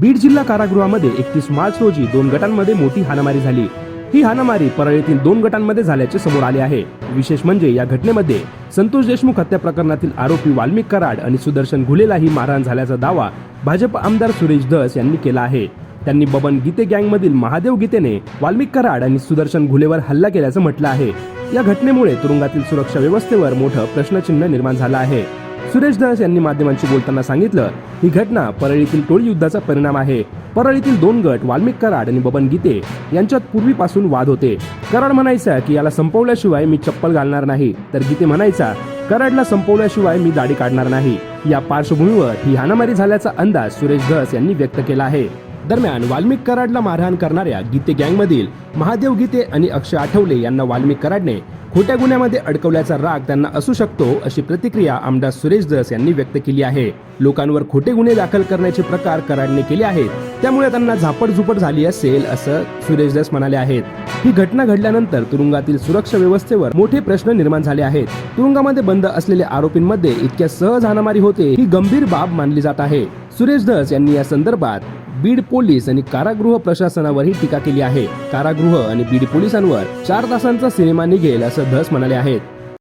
बीड जिल्हा कारागृहामध्ये एकतीस मार्च रोजी दोन गटांमध्ये मोठी हाणामारी झाली. ही हाणामारी परळीतील दोन गटांमध्ये झाल्याचे समोर आले आहे. विशेष म्हणजे या घटनेमध्ये संतोष देशमुख हत्या प्रकरणातील आरोपी वाल्मिक कराड आणि सुदर्शन घुलेलाही मारहाण झाल्याचा दावा भाजप आमदार सुरेश धस यांनी केला आहे. त्यांनी बबन गीते गँगमधील महादेव गीतेने वाल्मिक कराड आणि सुदर्शन घुलेवर हल्ला केल्याचं म्हटलं आहे. या घटनेमुळे तुरुंगातील सुरक्षा व्यवस्थेवर मोठं प्रश्नचिन्ह निर्माण झालं आहे. सुरेश धस यांनी माध्यमांशी बोलताना सांगितलं ही घटना परळीतील टोळी युद्धाचा परिणाम आहे. परळीतील दोन गट वाल्मिक कराड आणि बबन गीते यांच्यात पूर्वीपासून वाद होते. कराड म्हणायचा की याला संपवल्याशिवाय मी चप्पल घालणार नाही. तर गीते म्हणायचा कराडला संपवल्याशिवाय मी दाढी काढणार नाही. या पार्श्वभूमीवर ही हाणामारी झाल्याचा अंदाज सुरेश धस यांनी व्यक्त केला आहे. दरम्यान वाल्मिक कराडला मारहाण करणाऱ्या गीते गँगमधील महादेव गीते आणि अक्षय आठवले यांना वाल्मिक कराडने खोट्या गुन्ह्यामध्ये अडकवल्याचा राग त्यांना असू शकतो अशी प्रतिक्रिया आमदार सुरेश दस यांनी व्यक्त केली आहे. लोकांवर खोटे गुन्हे दाखल करण्याचे प्रकार कराडने केले आहेत. त्यामुळे त्यांना झापडझुपट झाली असेल असं सुरेश दस म्हणाले आहेत. ही घटना घडल्यानंतर तुरुंगातील सुरक्षा व्यवस्थेवर मोठे प्रश्न निर्माण झाले आहेत. तुरुंगामध्ये बंद असलेल्या आरोपींमध्ये इतक्या सहज हाणामारी होते ही गंभीर बाब मानली जात आहे. सुरेश दस यांनी या संदर्भात बीड पोलीस आणि कारागृह प्रशासनावरही टीका केली आहे. कारागृह आणि बीड पोलिसांवर चार तासांचा सिनेमा निघेल असं धस म्हणाले आहेत.